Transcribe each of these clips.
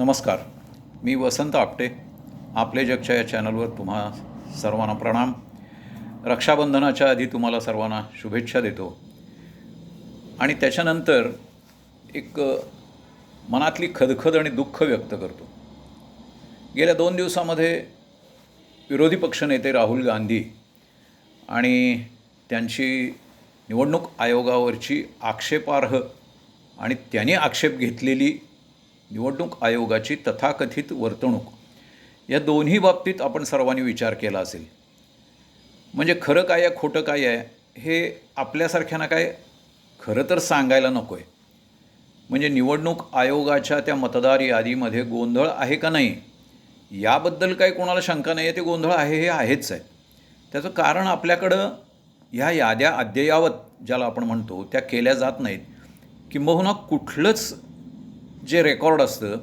नमस्कार. मी वसंत आपटे. आपले जगच्या या चॅनलवर तुम्हा सर्वांना प्रणाम. रक्षाबंधनाच्या आधी तुम्हाला सर्वांना शुभेच्छा देतो. आणि त्याच्यानंतर एक मनातली खदखद आणि दुःख व्यक्त करतो. गेल्या दोन दिवसामध्ये विरोधी पक्षनेते राहुल गांधी आणि त्यांची निवडणूक आयोगावरची आक्षेपार्ह आणि त्यांनी आक्षेप घेतलेली निवडणूक आयोगाची तथाकथित वर्तणूक. या दोन्ही बाबतीत आपण सर्वांनी विचार केला असेल. म्हणजे खरं काय आहे खोटं काय आहे हे आपल्यासारख्यांना काय खरं तर सांगायला नको आहे म्हणजे निवडणूक आयोगाच्या त्या मतदार यादीमध्ये गोंधळ आहे का नाही याबद्दल काही कोणाला शंका नाही आहे ते गोंधळ आहे हे आहेच आहे. त्याचं कारण आपल्याकडं ह्या याद्या अद्ययावत ज्याला आपण म्हणतो त्या केल्या जात नाहीत. किंबहुना कुठलंच जे रेकॉर्ड असतं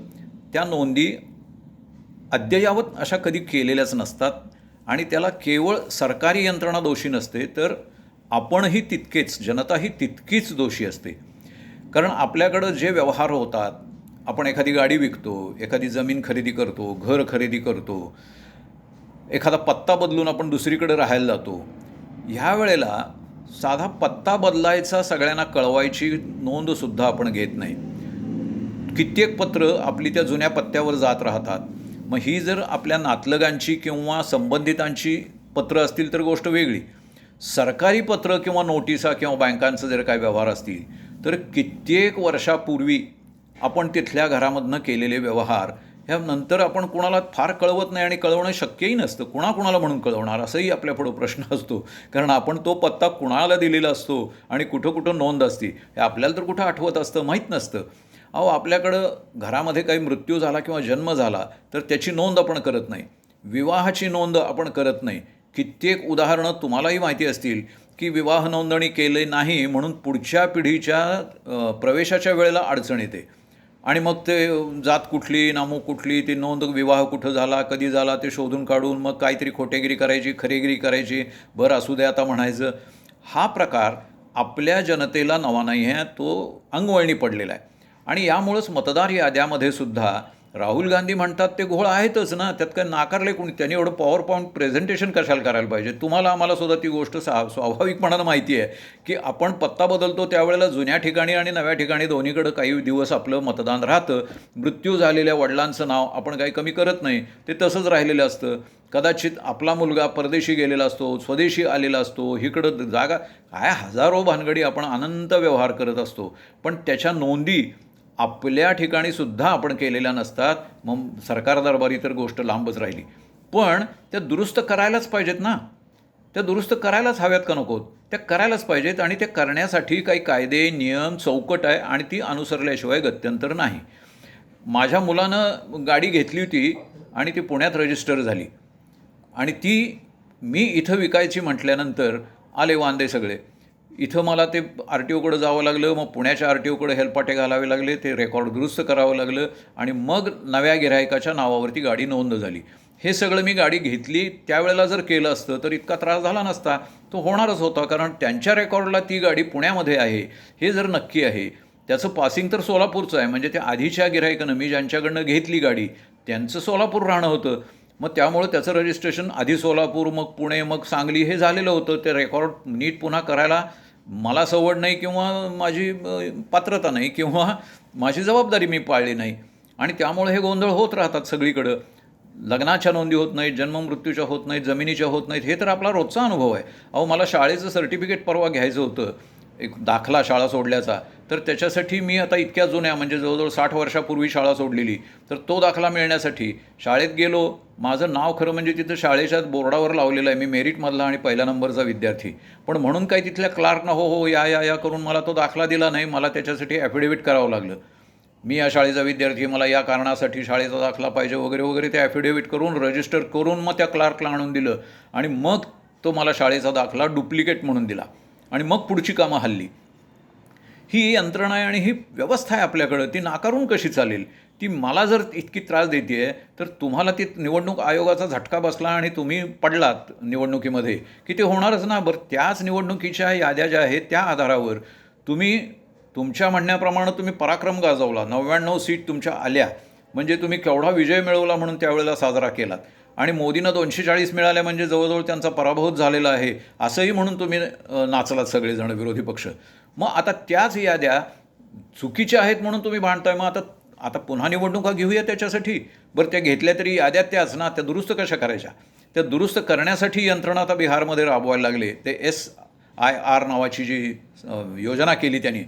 त्या नोंदी अद्ययावत अशा कधी केलेल्याच नसतात आणि त्याला केवळ सरकारी यंत्रणा दोषी नसते तर आपणही तितकेच जनताही तितकीच दोषी असते. कारण आपल्याकडं जे व्यवहार होतात आपण एखादी गाडी विकतो एखादी जमीन खरेदी करतो घर खरेदी करतो एखादा पत्ता बदलून आपण दुसरीकडे राहायला जातो ह्या वेळेला साधा पत्ता बदलायचा सगळ्यांना कळवायची नोंदसुद्धा आपण घेत नाही. कित्येक पत्र आपली त्या जुन्या पत्त्यावर जात राहतात. मग ही जर आपल्या नातलगांची किंवा संबंधितांची पत्रं असतील तर गोष्ट वेगळी. सरकारी पत्र किंवा नोटिसा किंवा बँकांचं जर काय व्यवहार असतील तर कित्येक वर्षापूर्वी आपण तिथल्या घरामधनं केलेले व्यवहार ह्या नंतर आपण कोणाला फार कळवत नाही आणि कळवणं शक्यही नसतं. कुणाकुणाला म्हणून कळवणार? असंही आपल्यापुढं प्रश्न असतो. कारण आपण तो पत्ता कुणाला दिलेला असतो आणि कुठं कुठं नोंद असते हे आपल्याला तर कुठं आठवत असतं? माहीत नसतं. अहो आपल्याकडं घरामध्ये काही मृत्यू झाला किंवा जन्म झाला तर त्याची नोंद आपण करत नाही. विवाहाची नोंद आपण करत नाही. कित्येक उदाहरणं तुम्हालाही माहिती असतील की विवाह नोंदणी केले नाही म्हणून पुढच्या पिढीच्या प्रवेशाच्या वेळेला अडचण येते. आणि मग ते जात कुठली नामूक कुठली ती नोंद विवाह कुठं झाला कधी झाला ते शोधून काढून मग काहीतरी खोटेगिरी करायची खरेगिरी करायची बरं असू दे आता म्हणायचं. हा प्रकार आपल्या जनतेला नवा नाही आहे तो अंगवळणी पडलेला आहे. आणि यामुळंच मतदार याद्यामध्ये सुद्धा राहुल गांधी म्हणतात ते घोळ आहेतच ना त्यात काय नाकारले कोणी? त्यांनी एवढं पॉवर पॉईंट प्रेझेंटेशन कशाला करायला पाहिजे? तुम्हाला आम्हाला सुद्धा ती गोष्ट सा स्वाभाविकपणानं माहिती आहे की आपण पत्ता बदलतो त्यावेळेला जुन्या ठिकाणी आणि नव्या ठिकाणी दोन्हीकडं काही दिवस आपलं मतदान राहतं. मृत्यू झालेल्या वडिलांचं नाव आपण काही कमी करत नाही. ते तसंच राहिलेलं असतं. कदाचित आपला मुलगा परदेशी गेलेला असतो स्वदेशी आलेला असतो इकडं जागा काय हजारो भानगडी आपण अनंत व्यवहार करत असतो. पण त्याच्या नोंदी आपल्या ठिकाणी सुद्धा आपण केलेल्या नसतात. मग सरकार दरबारी तर गोष्ट लांबच राहिली. पण त्या दुरुस्त करायलाच पाहिजेत ना. त्या दुरुस्त करायलाच हव्यात का नकोत त्या करायलाच पाहिजेत आणि ते करण्यासाठी काही कायदे नियम चौकट आहे आणि ती अनुसरल्याशिवाय गत्यंतर नाही. माझ्या मुलानं गाडी घेतली होती आणि ती पुण्यात रजिस्टर झाली. आणि ती मी इथं विकायची म्हटल्यानंतर आले वांदे सगळे. इथं मला ते आर टी ओकडं जावं लागलं मग पुण्याच्या आर टी ओकडं हेलपाटे घालावे लागले ते रेकॉर्ड दुरुस्त करावं लागलं आणि मग नव्या गिरायकाच्या नावावरती गाडी नोंद झाली. हे सगळं मी गाडी घेतली. त्यावेळेला जर केलं असतं तर इतका त्रास झाला नसता. तो होणारच होता कारण त्यांच्या रेकॉर्डला ती गाडी पुण्यामध्ये आहे. हे जर नक्की आहे त्याचं पासिंग तर सोलापूरचं आहे. म्हणजे त्या आधीच्या गिरायकानं मी ज्यांच्याकडनं घेतली गाडी त्यांचं सोलापूर राहणं होतं. मग त्यामुळं त्याचं रजिस्ट्रेशन आधी सोलापूर मग पुणे मग सांगली हे झालेलं होतं. ते रेकॉर्ड नीट पुन्हा करायला मला सवड नाही किंवा माझी पात्रता नाही किंवा माझी जबाबदारी मी पाळली नाही. आणि त्यामुळे हे गोंधळ होत राहतात सगळीकडं. लग्नाच्या नोंदी होत नाहीत जन्ममृत्यूच्या होत नाहीत जमिनीच्या होत नाहीत हे तर आपला रोजचा अनुभव आहे. अहो मला शाळेचं सर्टिफिकेट परवा घ्यायचं होतं एक दाखला शाळा सोडल्याचा. तर त्याच्यासाठी मी आता इतक्या जुन्या म्हणजे जवळजवळ साठ वर्षापूर्वी शाळा सोडलेली. तर तो दाखला मिळण्यासाठी शाळेत गेलो माझं नाव खरं म्हणजे तिथं शाळेच्या बोर्डावर लावलेलं आहे. मी मेरिटमधला आणि पहिल्या नंबरचा विद्यार्थी. पण म्हणून काही तिथल्या क्लार्कनं हो हो या या या करून मला तो दाखला दिला नाही. मला त्याच्यासाठी ॲफिडेविट करावं लागलं. मी या शाळेचा विद्यार्थी मला या कारणासाठी शाळेचा दाखला पाहिजे वगैरे वगैरे ते ॲफिडेविट करून रजिस्टर करून मग त्या क्लार्कला आणून दिलं. आणि मग तो मला शाळेचा दाखला डुप्लिकेट म्हणून दिला. आणि मग पुढची कामं हल्ली. ही यंत्रणा आहे आणि ही व्यवस्था आहे आपल्याकडं. ती नाकारून कशी चालेल? ती मला जर इतकी त्रास देते आहे तर तुम्हाला ती निवडणूक आयोगाचा झटका बसला आणि तुम्ही पडलात निवडणुकीमध्ये. की ते होणारच ना? बरं त्याच निवडणुकीच्या याद्या ज्या आहेत त्या आधारावर तुम्ही तुमच्या म्हणण्याप्रमाणे तुम्ही पराक्रम गाजवला. नव्याण्णव सीट तुमच्या आल्या. म्हणजे तुम्ही केवढा विजय मिळवला म्हणून त्यावेळेला साजरा केलात. आणि मोदींना दोनशे चाळीस मिळाले म्हणजे जवळजवळ त्यांचा पराभव झालेला आहे. असंही म्हणून तुम्ही नाचलात सगळेजण विरोधी पक्ष. मग आता त्याच याद्या चुकीच्या आहेत म्हणून तुम्ही भांडताय. मग आता आता पुन्हा निवडणुका घेऊया त्याच्यासाठी. बरं त्या घेतल्या तरी याद्या त्याच ना त्या दुरुस्त कशा करायच्या? त्या दुरुस्त करण्यासाठी यंत्रणा आता बिहारमध्ये राबवायला लागले. ते एस आय आर नावाची जी योजना केली त्यांनी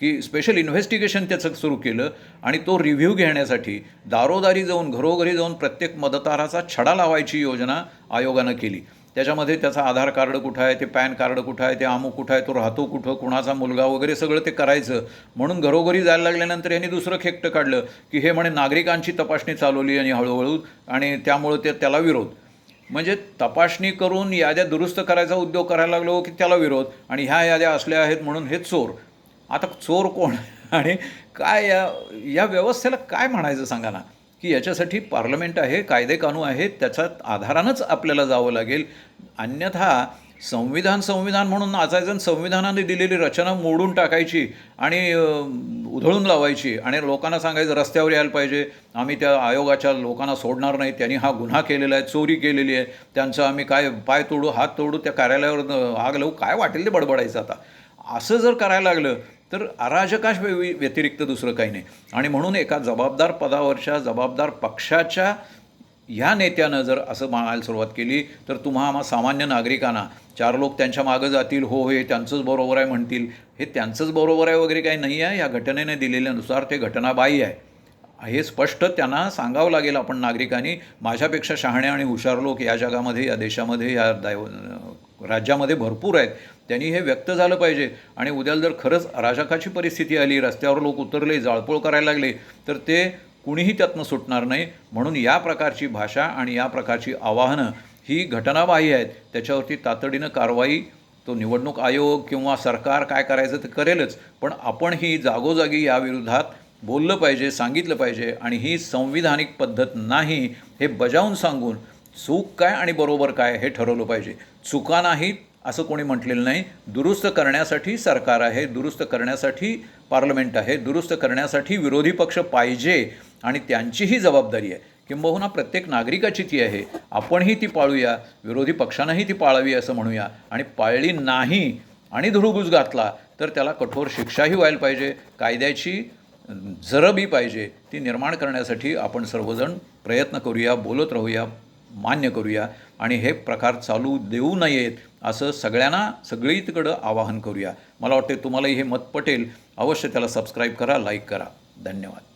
की स्पेशल इन्व्हेस्टिगेशन त्याचं सुरू केलं आणि तो रिव्ह्यू घेण्यासाठी दारोदारी जाऊन घरोघरी जाऊन प्रत्येक मतदाराचा छडा लावायची योजना आयोगानं केली. त्याच्यामध्ये त्याचा आधार कार्ड कुठं आहे ते पॅन कार्ड कुठं आहे ते अमुक कुठं आहे तो राहतो कुठं कुणाचा मुलगा वगैरे सगळं ते करायचं. म्हणून घरोघरी जायला लागल्यानंतर यांनी दुसरं खेकटं काढलं की हे म्हणे नागरिकांची तपासणी चालवली आणि हळूहळू आणि त्यामुळं ते त्याला विरोध. म्हणजे तपासणी करून याद्या दुरुस्त करायचा उद्योग करायला लागलो की त्याला विरोध. आणि ह्या याद्या असल्या आहेत म्हणून हे चोर. आता चोर कोण? आणि काय या या व्यवस्थेला काय म्हणायचं सांगा ना? की याच्यासाठी पार्लमेंट आहे कायदे कानून आहेत त्याच्या आधारानंच आपल्याला जावं लागेल. अन्यथा संविधान संविधान म्हणून नाचायचं संविधानाने दिलेली रचना मोडून टाकायची आणि उधळून लावायची आणि लोकांना सांगायचं रस्त्यावर यायला पाहिजे. आम्ही त्या आयोगाच्या लोकांना सोडणार नाही. त्यांनी हा गुन्हा केलेला आहे चोरी केलेली आहे. त्यांचं आम्ही काय पाय तोडू हात तोडू त्या कार्यालयावर आग लावू काय वाटेल ते बडबडायचं आता. असं जर करायला लागलं तर अराजकाश व्यतिरिक्त दुसरं काही नाही. आणि म्हणून एका जबाबदार पदावरच्या जबाबदार पक्षाच्या ह्या नेत्यानं जर असं म्हणायला सुरुवात केली तर तुम्हा आम्हा सामान्य नागरिकांना चार लोक त्यांच्या मागं जातील हो हे त्यांचंच बरोबर आहे म्हणतील. हे त्यांचंच बरोबर आहे वगैरे काही नाही आहे. या घटनेने दिलेल्यानुसार ते घटनाबाह्य आहे. हे स्पष्ट त्यांना सांगावं लागेल आपण नागरिकांनी. माझ्यापेक्षा शहाणे आणि हुशार लोक या जगामध्ये या देशामध्ये या दैव राज्यामध्ये भरपूर आहेत. त्यांनी हे व्यक्त झालं पाहिजे. आणि उद्याला जर खरंच अराजकाची परिस्थिती आली रस्त्यावर लोक उतरले जाळपोळ करायला लागले तर ते कुणीही त्यातनं सुटणार नाही. म्हणून या प्रकारची भाषा आणि या प्रकारची आवाहनं ही घटनाबाह्य आहेत. त्याच्यावरती तातडीनं कारवाई तो निवडणूक आयोग किंवा सरकार काय करायचं ते करेलच. पण आपण ही जागोजागी या विरोधात बोललं पाहिजे सांगितलं पाहिजे आणि ही संविधानिक पद्धत नाही हे बजावून सांगून चूक काय आणि बरोबर काय हे ठरवलं पाहिजे. चुका नाहीत असं कोणी म्हटलेलं नाही. दुरुस्त करण्यासाठी सरकार आहे दुरुस्त करण्यासाठी पार्लमेंट आहे दुरुस्त करण्यासाठी विरोधी पक्ष पाहिजे आणि त्यांचीही जबाबदारी आहे. किंबहुना प्रत्येक नागरिकाची ती आहे. आपणही ती पाळूया विरोधी पक्षांनाही ती पाळावी असं म्हणूया. आणि पाळली नाही आणि धुळगुज घातला तर त्याला कठोर शिक्षाही व्हायला पाहिजे. कायद्याची जरबी पाहिजे. ती निर्माण करण्यासाठी आपण सर्वजण प्रयत्न करूया बोलत राहूया. मान्य करूया आणि हे प्रकार चालू देऊ नयेत असं सगळ्यांना सगळीकडं आवाहन करूया. मला वाटते तुम्हालाही हे मत पटेल. अवश्य त्याला सबस्क्राईब करा लाईक करा. धन्यवाद.